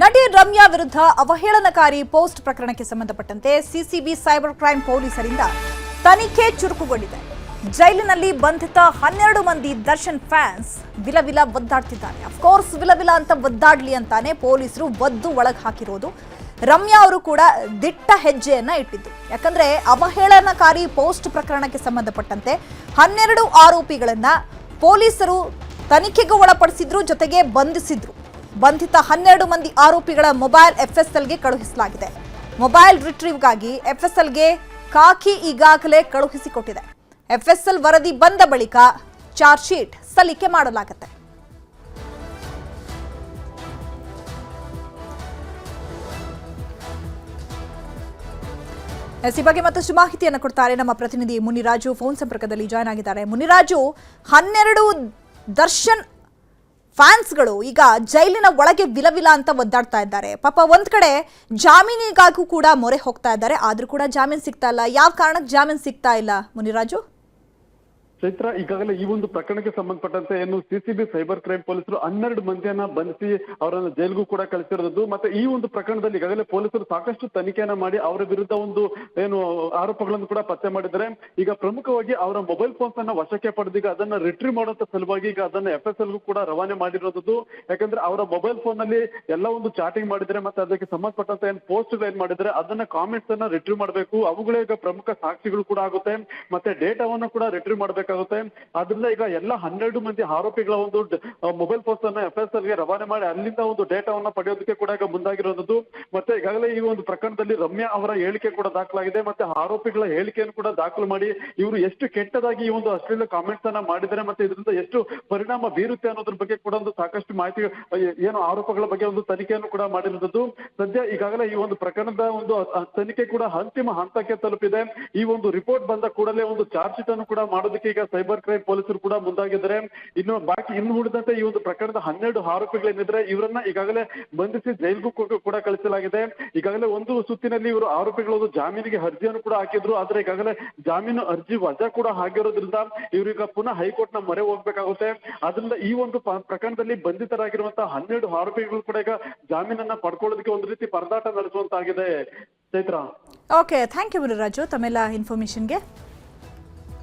ನಟಿ ರಮ್ಯಾ ವಿರುದ್ಧ ಅವಹೇಳನಕಾರಿ ಪೋಸ್ಟ್ ಪ್ರಕರಣಕ್ಕೆ ಸಂಬಂಧಪಟ್ಟಂತೆ ಸಿಸಿಬಿ ಸೈಬರ್ ಕ್ರೈಮ್ ಪೊಲೀಸರಿಂದ ತನಿಖೆ ಚುರುಕುಗೊಂಡಿದೆ. ಜೈಲಿನಲ್ಲಿ ಬಂಧಿತ ಹನ್ನೆರಡು ಮಂದಿ ದರ್ಶನ್ ಫ್ಯಾನ್ಸ್ ವಿಲವಿಲ ಒದ್ದಾಡ್ತಿದ್ದಾರೆ. ಅಫ್ಕೋರ್ಸ್ ವಿಲವಿಲ ಅಂತ ಒದ್ದಾಡ್ಲಿ ಅಂತಾನೆ ಪೊಲೀಸರು ಒದ್ದು ಒಳಗೆ ಹಾಕಿರೋದು. ರಮ್ಯಾ ಅವರು ಕೂಡ ದಿಟ್ಟ ಹೆಜ್ಜೆಯನ್ನ ಇಟ್ಟಿದ್ದು. ಯಾಕಂದ್ರೆ ಅವಹೇಳನಕಾರಿ ಪೋಸ್ಟ್ ಪ್ರಕರಣಕ್ಕೆ ಸಂಬಂಧಪಟ್ಟಂತೆ ಹನ್ನೆರಡು ಆರೋಪಿಗಳನ್ನ ಪೊಲೀಸರು ತನಿಖೆಗೆ ಒಳಪಡಿಸಿದ್ರು, ಜೊತೆಗೆ ಬಂಧಿಸಿದ್ರು. ಬಂಧಿತ ಹನ್ನೆರಡು ಮಂದಿ ಆರೋಪಿಗಳ ಮೊಬೈಲ್ ಎಫ್ಎಸ್ಎಲ್ಗೆ ಕಳುಹಿಸಲಾಗಿದೆ. ಮೊಬೈಲ್ ರಿಟ್ರೀವ್ಗಾಗಿ ಎಫ್ಎಸ್ಎಲ್ಗೆ ಕಾಕಿ ಈಗಾಗಲೇ ಕಳುಹಿಸಿಕೊಟ್ಟಿದೆ. ಎಫ್ಎಸ್ಎಲ್ ವರದಿ ಬಂದ ಬಳಿಕ ಚಾರ್ಜ್ ಶೀಟ್ ಸಲ್ಲಿಕೆ ಮಾಡಲಾಗುತ್ತೆ. ಎಸ್ ಈ ಬಗ್ಗೆ ಮತ್ತಷ್ಟು ಮಾಹಿತಿಯನ್ನು ಕೊಡ್ತಾರೆ ನಮ್ಮ ಪ್ರತಿನಿಧಿ ಮುನಿರಾಜು. ಫೋನ್ ಸಂಪರ್ಕದಲ್ಲಿ ಜಾಯ್ನ್ ಆಗಿದ್ದಾರೆ. ಮುನಿರಾಜು, ಹನ್ನೆರಡು ದರ್ಶನ್ ಫ್ಯಾನ್ಸ್ಗಳು ಈಗ ಜೈಲಿನ ಒಳಗೆ ವಿಲವಿಲ ಅಂತ ಒದ್ದಾಡ್ತಾ ಇದ್ದಾರೆ. ಪಾಪ ಒಂದ್ ಕಡೆ ಜಾಮೀನಿಗಾಗೂ ಕೂಡ ಮೊರೆ ಹೋಗ್ತಾ ಇದ್ದಾರೆ. ಆದ್ರೂ ಕೂಡ ಜಾಮೀನ್ ಸಿಗ್ತಾ ಇಲ್ಲ. ಯಾವ ಕಾರಣಕ್ಕೆ ಜಾಮೀನ್ ಸಿಗ್ತಾ ಇಲ್ಲ ಮುನಿರಾಜು? ಚೈತ್ರ, ಈಗಾಗಲೇ ಈ ಒಂದು ಪ್ರಕರಣಕ್ಕೆ ಸಂಬಂಧಪಟ್ಟಂತೆ ಏನು ಸಿಸಿಬಿ, ಸೈಬರ್ ಕ್ರೈಮ್ ಪೊಲೀಸರು ಹನ್ನೆರಡು ಮಂದಿಯನ್ನ ಬಂಧಿಸಿ ಅವರನ್ನು ಜೈಲ್ಗೂ ಕೂಡ ಕಳಿಸಿರೋದು. ಮತ್ತೆ ಈ ಒಂದು ಪ್ರಕರಣದಲ್ಲಿ ಈಗಾಗಲೇ ಪೊಲೀಸರು ಸಾಕಷ್ಟು ತನಿಖೆಯನ್ನ ಮಾಡಿ ಅವರ ವಿರುದ್ಧ ಒಂದು ಏನು ಆರೋಪಗಳನ್ನು ಕೂಡ ಪತ್ತೆ ಮಾಡಿದ್ದಾರೆ. ಈಗ ಪ್ರಮುಖವಾಗಿ ಅವರ ಮೊಬೈಲ್ ಫೋನ್ಸ್ ಅನ್ನ ವಶಕ್ಕೆ ಪಡೆದೀಗ ಅದನ್ನ ರಿಟ್ರೀವ್ ಮಾಡುವಂತ ಸಲುವಾಗಿ ಈಗ ಅದನ್ನ ಎಫ್ ಎಸ್ ಎಲ್ಗೂ ಕೂಡ ರವಾನೆ ಮಾಡಿರೋದು ಯಾಕಂದ್ರೆ ಅವರ ಮೊಬೈಲ್ ಫೋನ್ನಲ್ಲಿ ಎಲ್ಲ ಒಂದು ಚಾಟಿಂಗ್ ಮಾಡಿದ್ರೆ ಮತ್ತೆ ಅದಕ್ಕೆ ಸಂಬಂಧಪಟ್ಟಂತ ಏನ್ ಪೋಸ್ಟ್ ಏನ್ ಮಾಡಿದ್ರೆ ಅದನ್ನ ಕಾಮೆಂಟ್ಸ್ ಅನ್ನ ರಿಟ್ರೀವ್ ಮಾಡಬೇಕು. ಅವುಗಳೇ ಈಗ ಪ್ರಮುಖ ಸಾಕ್ಷಿಗಳು ಕೂಡ ಆಗುತ್ತೆ. ಮತ್ತೆ ಡೇಟಾವನ್ನು ಕೂಡ ರಿಟ್ರೀವ್ ಮಾಡಬೇಕಾಗುತ್ತೆ ಅದರಿಂದ ಈಗ ಎಲ್ಲ ಹನ್ನೆರಡು ಮಂದಿ ಆರೋಪಿಗಳ ಒಂದು ಮೊಬೈಲ್ ಫೋನ್ಸ್ ಅನ್ನ ಎಫ್ ಎಸ್ಗೆ ರವಾನೆ ಮಾಡಿ ಅಲ್ಲಿಂದ ಒಂದು ಡೇಟಾವನ್ನ ಪಡೆಯೋದಕ್ಕೆ ಕೂಡ ಈಗ ಮುಂದಾಗಿರೋದು. ಮತ್ತೆ ಈಗಾಗಲೇ ಈ ಒಂದು ಪ್ರಕರಣದಲ್ಲಿ ರಮ್ಯಾ ಅವರ ಹೇಳಿಕೆ ಕೂಡ ದಾಖಲಾಗಿದೆ. ಮತ್ತೆ ಆರೋಪಿಗಳ ಹೇಳಿಕೆಯನ್ನು ಕೂಡ ದಾಖಲು ಮಾಡಿ ಇವರು ಎಷ್ಟು ಕೆಟ್ಟದಾಗಿ ಈ ಒಂದು ಅಶ್ಲೀಲ ಕಾಮೆಂಟ್ಸ್ ಅನ್ನ ಮಾಡಿದ್ದಾರೆ ಮತ್ತೆ ಇದರಿಂದ ಎಷ್ಟು ಪರಿಣಾಮ ಬೀರುತ್ತೆ ಅನ್ನೋದ್ರ ಬಗ್ಗೆ ಕೂಡ ಒಂದು ಸಾಕಷ್ಟು ಮಾಹಿತಿ ಏನು ಆರೋಪಗಳ ಬಗ್ಗೆ ಒಂದು ತನಿಖೆಯನ್ನು ಕೂಡ ಮಾಡಿರುವಂತದ್ದು ಸದ್ಯ ಈಗಾಗಲೇ ಈ ಒಂದು ಪ್ರಕರಣದ ಒಂದು ತನಿಖೆ ಕೂಡ ಅಂತಿಮ ಹಂತಕ್ಕೆ ತಲುಪಿದೆ. ಈ ಒಂದು ರಿಪೋರ್ಟ್ ಬಂದ ಕೂಡಲೇ ಒಂದು ಚಾರ್ಜ್ ಶೀಟ್ ಅನ್ನು ಕೂಡ ಮಾಡೋದಕ್ಕೆ ಈಗ ಸೈಬರ್ ಕ್ರೈಮ್ ಪೊಲೀಸರು ಕೂಡ ಮುಂದಾಗಿದ್ದಾರೆ. ಇನ್ನು ಬಾಕಿ ಇನ್ನು ಉಳಿದಂತೆ ಈ ಒಂದು ಪ್ರಕರಣದ ಹನ್ನೆರಡು ಆರೋಪಿಗಳೇನಿದ್ರೆ ಇವರನ್ನ ಈಗಾಗಲೇ ಬಂಧಿಸಿ ಜೈಲ್ಗೂ ಕೂಡ ಕಳಿಸಲಾಗಿದೆ. ಈಗಾಗಲೇ ಒಂದು ಸುತ್ತಿನಲ್ಲಿ ಇವರು ಆರೋಪಿಗಳು ಜಾಮೀನಿಗೆ ಅರ್ಜಿಯನ್ನು ಕೂಡ ಹಾಕಿದ್ರು. ಆದ್ರೆ ಈಗಾಗಲೇ ಜಾಮೀನು ಅರ್ಜಿ ವಜಾ ಕೂಡ ಆಗಿರೋದ್ರಿಂದ ಈಗ ಪುನಃ ಹೈಕೋರ್ಟ್ನ ಮೊರೆ ಹೋಗ್ಬೇಕಾಗುತ್ತೆ. ಅದರಿಂದ ಈ ಒಂದು ಪ್ರಕರಣದಲ್ಲಿ ಬಂಧಿತರಾಗಿರುವಂತಹ ಹನ್ನೆರಡು ಆರೋಪಿಗಳು ಕೂಡ ಈಗ ಜಾಮೀನನ್ನ ಪಡ್ಕೊಳ್ಳೋದಕ್ಕೆ ಒಂದು ರೀತಿ ಪರದಾಟ ನಡೆಸುವಂತಾಗಿದೆ. Chaitra. Okay thank you Muniraju ತಮ್ಮೆಲ್ಲ ಇನ್ಫಾರ್ಮೇಷನ್ಗೆ